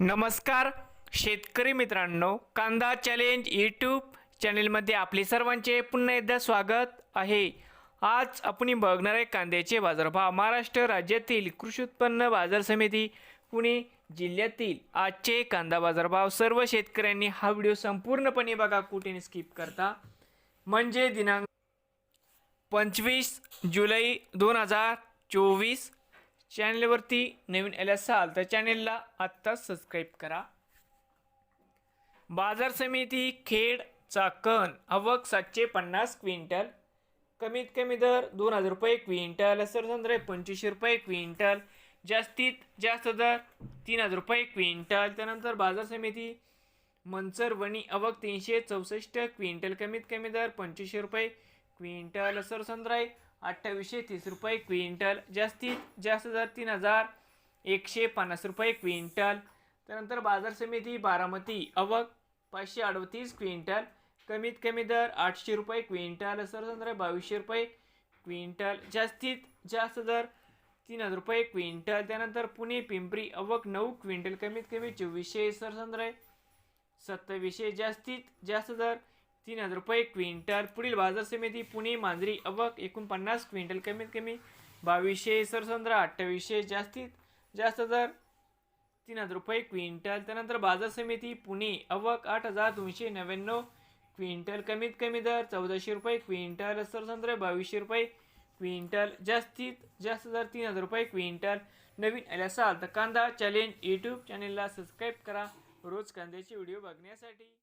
नमस्कार शेतकरी मित्रांनो कांदा चॅलेंज यूट्यूब चॅनेलमध्ये आपले सर्वांचे पुन्हा एकदा स्वागत आहे. आज आपण बघणार आहे कांद्याचे बाजारभाव महाराष्ट्र राज्यातील कृषी उत्पन्न बाजार समिती पुणे जिल्ह्यातील. आजचे कांदा बाजारभाव सर्व शेतकऱ्यांनी हा व्हिडिओ संपूर्णपणे बघा कुठे स्किप करता. म्हणजे दिनांक पंचवीस जुलै दोन हजार चोवीस चॅनलवरती नवीन आले असाल तर चॅनेलला आत्ताच सबस्क्राईब करा. बाजार समिती खेडचा कण आवक सातशे पन्नास क्विंटल कमीत कमी दर दोन हजार रुपये क्विंटल सरसंद्रे पंचवीसशे रुपये क्विंटल जास्तीत जास्त दर तीन हजार रुपये क्विंटल त्यानंतर बाजार समिती मंचरवणी वणी आवक तीनशे चौसष्ट क्विंटल कमीत कमी दर पंचवीसशे रुपये क्विंटल सरसंद्राई अठ्ठावीसशे तीस रुपये क्विंटल जास्तीत जास्त दर तीन हजार एकशे पन्नास रुपये क्विंटल. त्यानंतर बाजार समिती बारामती अवक पाचशे अडतीस क्विंटल कमीत कमी दर आठशे रुपये क्विंटल सरसंद्राई बावीसशे रुपये क्विंटल जास्तीत जास्त दर तीन हजार रुपये क्विंटल. त्यानंतर पुणे पिंपरी अवक नऊ क्विंटल कमीत कमी चोवीसशे सरसंद्रे सत्तावीसशे जास्तीत जास्त दर तीन हजार रुपये क्विंटल. पुढील बाजार समिती पुणे मांजरी अवक एकोणपन्नास क्विंटल. कमीत कमी बावीसशे सरसंद्रा अठ्ठावीसशे जास्तीत जास्त दर तीन हजार रुपये क्विंटल. त्यानंतर बाजार समिती पुणे अवक आठ हजार दोनशे नव्याण्णव क्विंटल. कमीत कमी दर चौदाशे रुपये क्विंटल. सरसंद्र बावीसशे रुपये क्विंटल. जास्तीत जास्त दर तीन हजार रुपये क्विंटल. नवीन आले असाल तर कांदा चॅलेंज यूट्यूब चॅनेलला सबस्क्राईब करा. रोज कांद्याचे व्हिडिओ बघण्यासाठी.